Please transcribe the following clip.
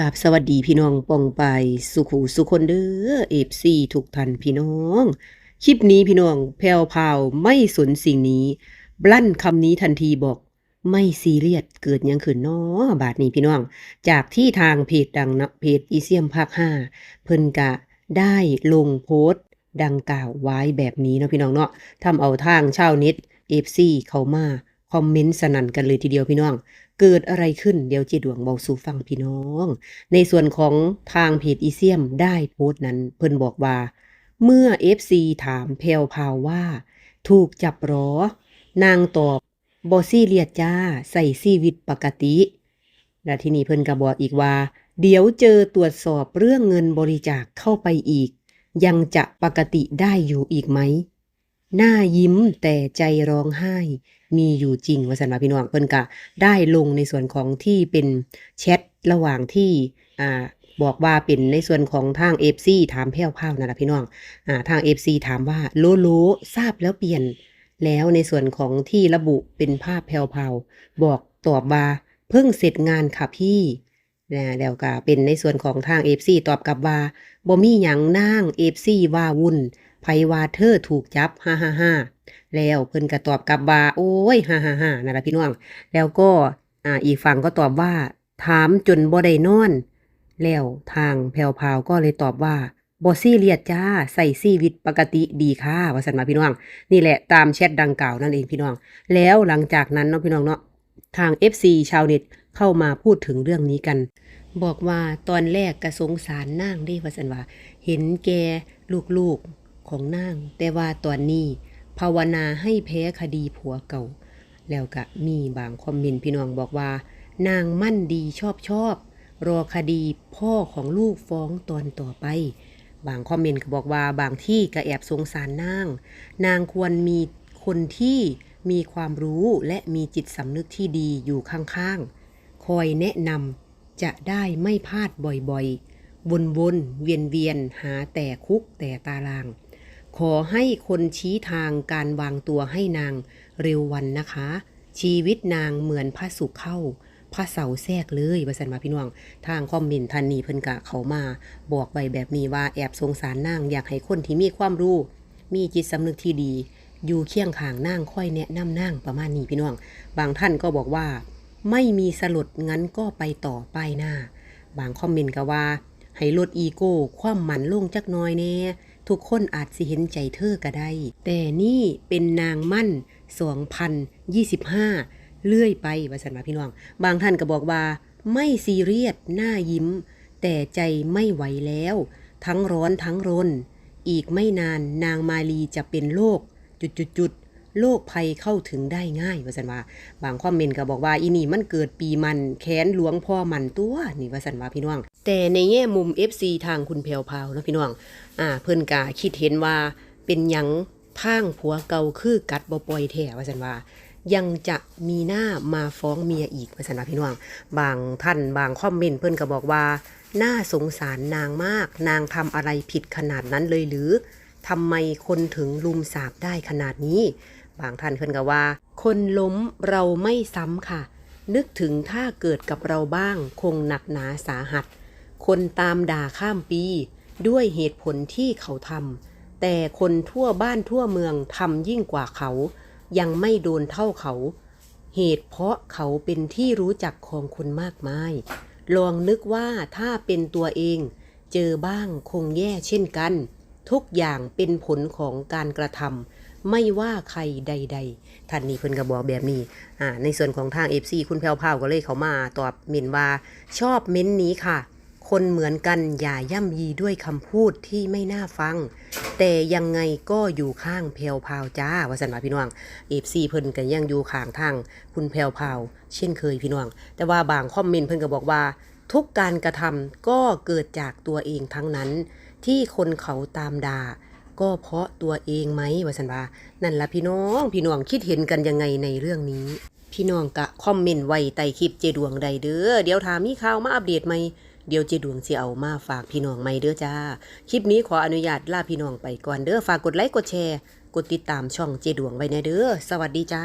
กับสวัสดีพี่น้องปองไปสุขูสุคนเด้อเอฟซีทุกท่านพี่น้อง คลิปนี้พี่น้องแพวพาวไม่สนสิ่งนี้ บลั่นคำนี้ทันทีบอก ไม่ซีเรียสเกิดยังขึ้นน้อบาทนี้พี่น้อง จากที่ทางเพจดังนะเพจอีเซียมภาคห้าเพิ่นกะได้ลงโพสต์ดังกล่าวไว้แบบนี้เนาะพี่น้องเนาะทำเอาทางชาวเน็ตเอฟซีเขามา คอมเมนต์สนั่นกันเลยทีเดียวพี่น้อง เกิดอะไรขึ้นเดี๋ยวเจดวงเบาสู่ฟังพี่น้อง ในส่วนของทางเพจอีเซียมได้โพสต์นั้น เพิ่นบอกว่า เมื่อ FC ถามแพลวพาวว่า ถูกจับหรอ นางตอบบอซี่เลียดจ้าใส่ชีวิตปกติ และที่นี่เพิ่นก็บอกอีกว่า เดี๋ยวเจอตรวจสอบเรื่องเงินบริจาคเข้าไปอีก ยังจะปกติได้อยู่อีกไหม หน้ายิ้มแต่ใจร้องไห้ มีอยู่จริงวสันว่าพี่น้องเพิ่นก็ได้ลงในส่วนของที่เป็นแชทระหว่างที่อ่าบอกว่าเป็นในส่วนของทาง FC ถามแพ้วพราวนั่นแหละพี่น้องอ่าทาง FC ถามว่าโลโลทราบแล้วเปลี่ยน แล้วในส่วนของที่ระบุเป็นภาพแพรวพราวบอกตอบว่าเพิ่งเสร็จงานค่ะพี่นะแล้วก็เป็นในส่วนของทาง FC ตอบกลับว่าบ่มีหยังนาง FC ว่าวุ่น ไผว่าเธอถูกจับฮ่าฮ่าฮ่าแล้วเพิ่นก็ตอบกลับว่าโอ้ยฮ่าฮ่าฮ่านั่นแหละพี่น้อง แล้วก็อ่าอีกฝั่งก็ตอบว่า ถามจนบ่ได้นอน แล้วทางแพรวพาวก็เลยตอบว่าบ่ซีเรียสจ้าใส่ชีวิตปกติดีค่ะว่าสันมาพี่น้องนี่แหละตามแชทดังกล่าวนั่นเองพี่น้อง แล้วหลังจากนั้นเนาะพี่น้องเนาะทาง FC ชาวเน็ตเข้ามาพูดถึงเรื่องนี้กัน บอกว่าตอนแรกกระสงสารนางเด้ว่าสันว่า เห็นแกลูกๆ ของนาง แต่ว่าตอนนี้ภาวนาให้แพ้คดีผัวเก่า แล้วก็มีบางคอมเมนต์พี่น้องบอกว่า นางมั่นดีชอบชอบ รอคดีพ่อของลูกฟ้องตอนต่อไป บางคอมเมนต์ก็บอกว่าบางที่ก็แอบสงสารนาง นางควรมีคนที่มีความรู้และมีจิตสำนึกที่ดีอยู่ข้างๆ คอยแนะนำจะได้ไม่พลาดบ่อยๆ วนๆ เวียนๆ หาแต่คุกแต่ตาราง ขอให้คนชี้ทางการวางตัวให้นางเร็ววันนะคะ ชีวิตนางเหมือนพระสุขเข้าพระเสาแทรกเลยว่าสันมาพี่น้อง ทางคอมเมนต์ทันนีเพิ่นกะเขามา บอกไว้แบบนี้ว่าแอบสงสารนางอยากให้คนที่มีความรู้ มีจิตสำนึกที่ดี อยู่เคียงข้างนางค่อยแนะนำนางประมาณนี้พี่น้อง บางท่านก็บอกว่า ไม่มีสลดงั้นก็ไปต่อป้ายหน้า บางคอมเมนต์ก็ว่า ให้ลดอีโก้ ความหมันลงจักน้อยแน่ ทุกคนอาจสิเห็นใจเธอก็ได้ แต่นี่เป็นนางมั่น 2025 เลื่อยไปว่าสันมาพี่น้อง บางท่านก็บอกว่า ไม่ซีเรียสหน้ายิ้ม แต่ใจไม่ไหวแล้ว ทั้งร้อนทั้งรน อีกไม่นานนางมาลีจะเป็นโรคจุดจุดจุด โรคภัยเข้าถึงได้ง่ายว่าสันว่า บางคอมเมนต์ก็บอกว่าอีนี่มันเกิดปีมันแค้นหลวงพ่อมันตัวนี่ว่าสันว่าพี่น้อง แต่ในแง่มุม FC ทางคุณแพวพาวนะพี่น้องอ่าเพิ่นกาคิดเห็นว่าเป็นยังทางผัวเก่าคือกัดบ่ปล่อยแท้ว่าซั่นว่ายังจะมีหน้ามาฟ้องเมียอีกว่าซั่นว่าพี่น้อง บางท่านบางคอมเมนต์เพิ่นก็บอกว่าน่าสงสารนางมาก นางทำอะไรผิดขนาดนั้นเลยหรือทำไมคนถึงลุมสาบได้ขนาดนี้ บางท่านเพิ่นก็ว่า คนล้มเราไม่ซ้ำค่ะ นึกถึงถ้าเกิดกับเราบ้างคงหนักหนาสาหัส คนตามด่าข้ามปี ด้วยเหตุผลที่เขาทำแต่คนทั่วบ้านทั่วเมืองทำยิ่งกว่าเขา ยังไม่โดนเท่าเขา เหตุเพราะเขาเป็นที่รู้จักของคนมากมาย ลองนึกว่าถ้าเป็นตัวเอง เจอบ้างคงแย่เช่นกัน ทุกอย่างเป็นผลของการกระทำ ไม่ว่าใครใด ๆท่านนี้เพิ่นก็บอกแบบนี้อ่าในส่วนของทาง FC คุณแพรวพาวก็เลยเขามาตอบเมนว่าชอบเม้นนี้ค่ะ คนเหมือนกันอย่าย่ำยีด้วยคำพูดที่ไม่น่าฟัง แต่ยังไงก็อยู่ข้างแพรวพาวจ้าว่าสันว่าพี่น้องเอฟซีเพิ่นก็ยังอยู่ข้างทางคุณแพรวพาว เช่นเคยพี่น้อง แต่ว่าบางคอมเมนต์เพิ่นก็บอกว่าทุกการกระทำก็เกิดจากตัวเองทั้งนั้น ที่คนเขาตามด่า ก็เพราะตัวเองไหมว่าสันว่านั่นละพี่น้องพี่น้องคิดเห็นกันยังไงในเรื่องนี้ พี่น้องกะคอมเมนต์ไว้ใต้คลิปเจดวงใดเด้อเดี๋ยวถามมีข่าวมาอัปเดตไหมเดี๋ยวเจดวงสิเอามาฝากพี่น้องไหมเด้อจ้า คลิปนี้ขออนุญาตลาพี่น้องไปก่อนเด้อฝากกดไลค์กดแชร์ กดติดตามช่องเจดวงไว้นเด้อสวัสดีจ้า